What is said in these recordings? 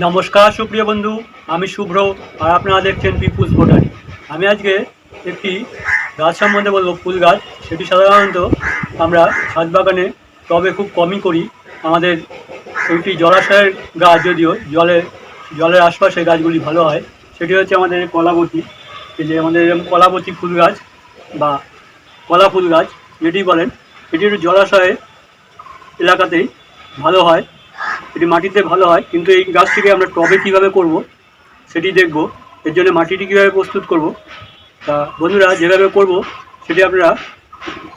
নমস্কার, সুপ্রিয় বন্ধু, আমি শুভ্র আর আপনারা দেখছেন পিপুস বোটানি আমি আজকে একটি গাছ সম্বন্ধে বলব, ফুল গাছ। সেটি সাধারণত আমরা ছাদ বাগানে টবে খুব কমই করি। আমাদের একটি জলাশয়ের গাছ যদিও জলে, জলের আশপাশে গাছগুলি ভালো হয়। সেটি হচ্ছে আমাদের কলাবতী। যে আমাদের কলাবতী ফুল গাছ বা কলা ফুল গাছ, যেটি বলেন, এটি জলাশয়ে এলাকাতেই ভালো হয়। এটি মাটিতে ভালো হয়, কিন্তু এই গাছটিকে আমরা টবে কীভাবে করব সেটি দেখব। এর জন্য মাটিটি কীভাবে প্রস্তুত করব? তা বন্ধুরা, যেভাবে করব সেটি আপনারা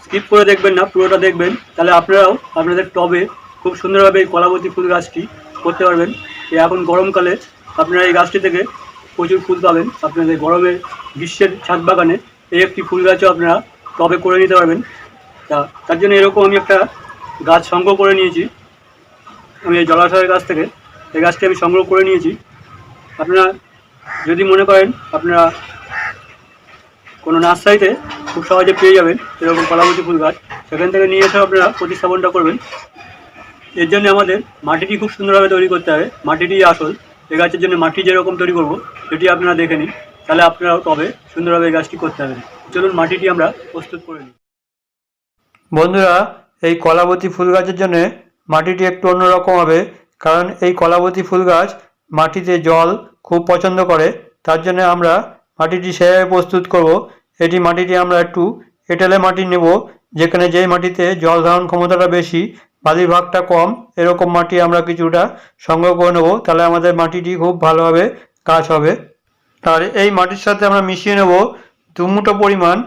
স্কিপ করে দেখবেন না, পুরোটা দেখবেন। তাহলে আপনারাও আপনাদের টবে খুব সুন্দরভাবে এই কলাবতী ফুল গাছটি করতে পারবেন। এই এখন গরমকালে আপনারা এই গাছটি থেকে প্রচুর ফুল পাবেন। আপনাদের গরমের গ্রীষ্মের ছাদ বাগানে এই একটি ফুল গাছও আপনারা টবে করে নিতে পারবেন। তা তার জন্য এরকম আমি একটা গাছ সংগ্রহ করে নিয়েছি। আমি এই জলাশয়ের গাছ থেকে এই গাছটি আমি সংগ্রহ করে নিয়েছি। আপনারা যদি মনে করেন, আপনারা কোনো নার্সারিতে খুব সহজে পেয়ে যাবেন এরকম কলাবতী ফুল গাছ। সেখান থেকে নিয়ে এসে আপনারা প্রতিস্থাপনটা করবেন। এর জন্য আমাদের মাটিটি খুব সুন্দরভাবে তৈরি করতে হবে। মাটিটি আসল। এই গাছের জন্য মাটি যেরকম তৈরি করব, সেটি আপনারা দেখে নিন। তাহলে আপনারাও তবে সুন্দরভাবে এই গাছটি করতে হবে চলুন মাটিটি আমরা প্রস্তুত করে নিই। বন্ধুরা, এই কলাবতী ফুল গাছের জন্য মাটিটি একটু অন্যরকম হবে, কারণ এই কলাবতী ফুল গাছ মাটিতে জল খুব পছন্দ করে। তার জন্য আমরা মাটিটি সেভাবে প্রস্তুত করব। এটি মাটিটি আমরা একটু এঁটেলে মাটি নেব, যেখানে যেই মাটিতে জল ধারণ ক্ষমতাটা বেশি বালির ভাগটা কম, এরকম মাটি আমরা কিছুটা সংগ্রহ করে নেব। তাহলে আমাদের মাটিটি খুব ভালোভাবে গাছ হবে। আর এই মাটির সাথে আমরা মিশিয়ে নেব দুমুটো পরিমাণ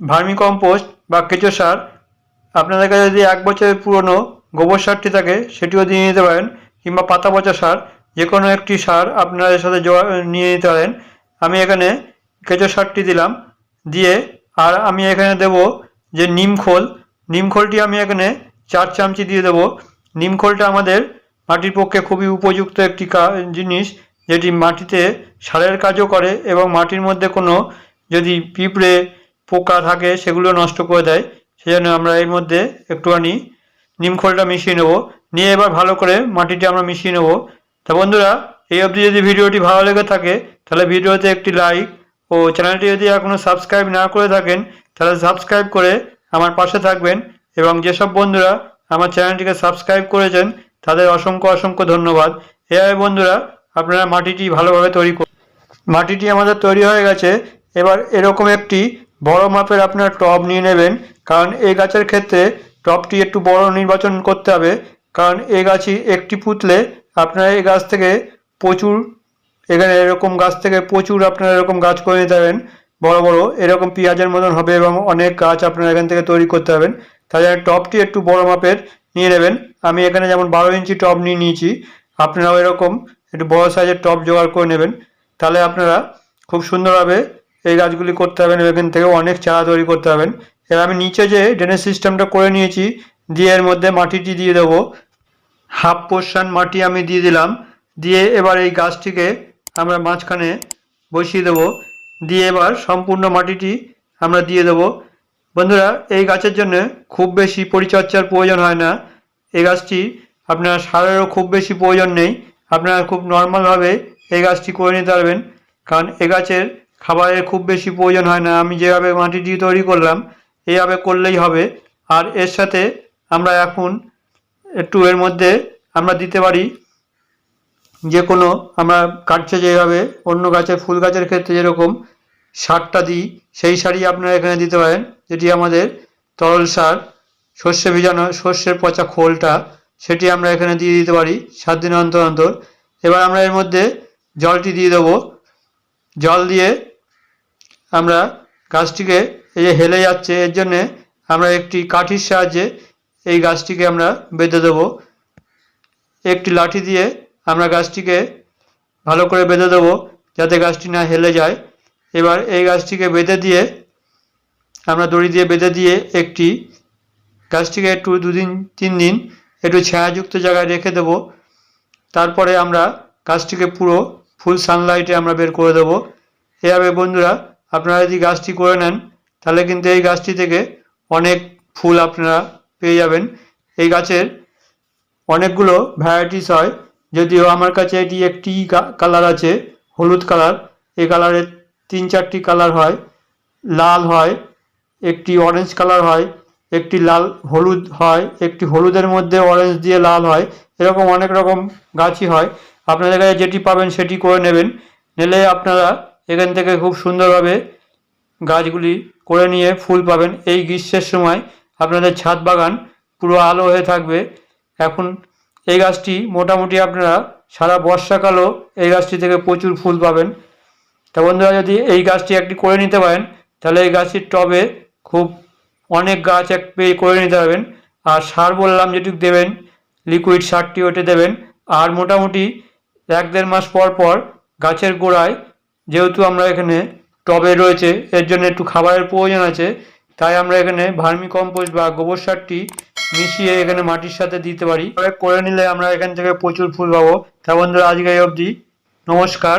ভার্মি কম্পোস্ট বা কেঁচো সার। আপনাদের কাছে যদি এক বছরের পুরনো গোবর সারটি থাকে সেটিও দিয়ে নিতে পারেন কিংবা পাতা পচা সার যে কোনো একটি সার আপনারা এর সাথে নিয়ে নিতে পারেন। আমি এখানে কেঁচো সারটি দিলাম দিয়ে, আর আমি এখানে দেব যে নিমখোল নিমখোলটি আমি এখানে চার চামচি দিয়ে দেবো। নিমখোলটা আমাদের মাটির পক্ষে খুবই উপযুক্ত একটি জিনিস, যেটি মাটিতে সারের কাজও করে এবং মাটির মধ্যে কোনো যদি পিঁপড়ে, পোকা থাকে সেগুলো নষ্ট করে দেয়। সেজন্য আমরা এর মধ্যে একটুখানি নিমখোলটা মিশিয়ে নেব। নিয়ে এবার ভালো করে মাটিটি আমরা মিশিয়ে নেব। তা বন্ধুরা, এই অবধি যদি ভিডিওটি ভালো লেগে থাকে, তাহলে ভিডিওতে একটি লাইক ও চ্যানেলটি যদি এখনও সাবস্ক্রাইব না করে থাকেন, তাহলে সাবস্ক্রাইব করে আমার পাশে থাকবেন এবং যেসব বন্ধুরা আমার চ্যানেলটিকে সাবস্ক্রাইব করেছেন, তাদের অসংখ্য অসংখ্য ধন্যবাদ। এভাবে বন্ধুরা, আপনারা মাটিটি ভালোভাবে তৈরি করুন মাটিটি আমাদের তৈরি হয়ে গেছে। এবার এরকম একটি বড় মাপের আপনার টব নিয়ে নেবেন, কারণ এই গাছের ক্ষেত্রে টবটি একটু বড় নির্বাচন করতে হবে, কারণ এই গাছই একটি পুতলে আপনারা এই গাছ থেকে প্রচুর, এখানে এরকম গাছ থেকে প্রচুর আপনারা এরকম গাছ করে নিতে পারবেন। বড় বড় এরকম পেঁয়াজের মতন হবে এবং অনেক গাছ আপনারা এখান থেকে তৈরি করতে পারবেন। তাহলে টবটি একটু বড় মাপের নিয়ে নেবেন। আমি এখানে যেমন বারো ইঞ্চি টব নিয়ে নিয়েছি, আপনারাও এরকম একটু বড় সাইজের টব জোগাড় করে নেবেন। তাহলে আপনারা খুব সুন্দরভাবে এই গাছগুলি করতে পারবেন এখান থেকে অনেক চারা তৈরি করতে পারবেন। এবার আমি নিচে যে ড্রেনেজ সিস্টেমটা করে নিয়েছি, দিয়ে এর মধ্যে মাটিটি দিয়ে দেবো। হাফ পোর্শন মাটি আমি দিয়ে দিলাম। দিয়ে এবার এই গাছটিকে আমরা মাঝখানে বসিয়ে দেবো। দিয়ে এবার সম্পূর্ণ মাটিটি আমরা দিয়ে দেবো। বন্ধুরা, এই গাছের জন্য খুব বেশি পরিচর্যার প্রয়োজন হয় না। এই গাছটি আপনার সারেরও খুব বেশি প্রয়োজন নেই। আপনারা খুব নর্মালভাবে এই গাছটি করে নিতে পারবেন। কারণ এ গাছের খাবারের খুব বেশি প্রয়োজন হয় না। আমি যেভাবে মাটিটি তৈরি করলাম এইভাবে করলেই হবে। আর এর সাথে আমরা এখন একটু এর মধ্যে আমরা দিতে পারি যে কোনো আমরা কাটছে যেভাবে, অন্য গাছের ফুল গাছের ক্ষেত্রে যেরকম সারটা দিই, সেই সারই আপনারা এখানে দিতে পারেন। যেটি আমাদের তরল সার সর্ষে ভিজানো সর্ষের পচা খোলটা, সেটি আমরা এখানে দিয়ে দিতে পারি সাত দিন অন্তর অন্তর। এবার আমরা এর মধ্যে জলটি দিয়ে দেবো। জল দিয়ে আমরা গাছটিকে এই যে হেলে যাচ্ছে, এর জন্যে আমরা একটি কাঠির সাহায্যে এই গাছটিকে আমরা বেঁধে দেবো। একটি লাঠি দিয়ে আমরা গাছটিকে ভালো করে বেঁধে দেবো যাতে গাছটি না হেলে যায়। এবার এই গাছটিকে বেঁধে দিয়ে আমরা দড়ি দিয়ে বেঁধে দিয়ে একটি গাছটিকে একটু দুদিন, তিন দিন একটু ছায়াযুক্ত জায়গায় রেখে দেবো। তারপরে আমরা গাছটিকে পুরো ফুল সানলাইটে আমরা বের করে দেবো। এভাবে বন্ধুরা, আপনারা যদি গাছটি করে নেন তাহলে কিন্তু এই গাছটি থেকে অনেক ফুল আপনারা পেয়ে যাবেন। এই গাছের অনেকগুলো ভ্যারাইটিস হয়। যদিও আমার কাছে এটি একটি কালার আছে, হলুদ কালার এই কালারের তিন চারটি কালার হয়। লাল হয়, একটি অরেঞ্জ কালার হয়, একটি লাল হলুদ হয়, একটি হলুদের মধ্যে অরেঞ্জ দিয়ে লাল হয়। এরকম অনেক রকম গাছই হয়। আপনাদের কাছে যেটি পাবেন সেটি করে নেবেন। নিলে আপনারা এখান থেকে খুব সুন্দরভাবে গাছগুলি করে নিয়ে ফুল পাবেন। এই গ্রীষ্মের সময় আপনাদের ছাদ বাগান পুরো আলো হয়ে থাকবে। এখন এই গাছটি মোটামুটি আপনারা সারা বর্ষাকালও এই গাছটি থেকে প্রচুর ফুল পাবেন। তা বন্ধুরা, যদি এই গাছটি একটি করে নিতে পারেন, তাহলে এই গাছটির টবে খুব অনেক গাছ এক পেয়ে করে নিতে পারবেন। আর সার বললাম যেটুকু দেবেন, লিকুইড সারটি ওটে দেবেন। আর মোটামুটি এক দেড় মাস পর পর গাছের গোড়ায় যেহেতু আমরা এখানে টবে রয়েছে, এর জন্য একটু খাবারের প্রয়োজন আছে। তাই আমরা এখানে ভার্মি কম্পোস্ট বা গোবর সারটি মিশিয়ে এখানে মাটির সাথে দিতে পারি। করে নিলে আমরা এখান থেকে প্রচুর ফুল পাবো। তা বন্ধুরা, আজকে অবধি। নমস্কার।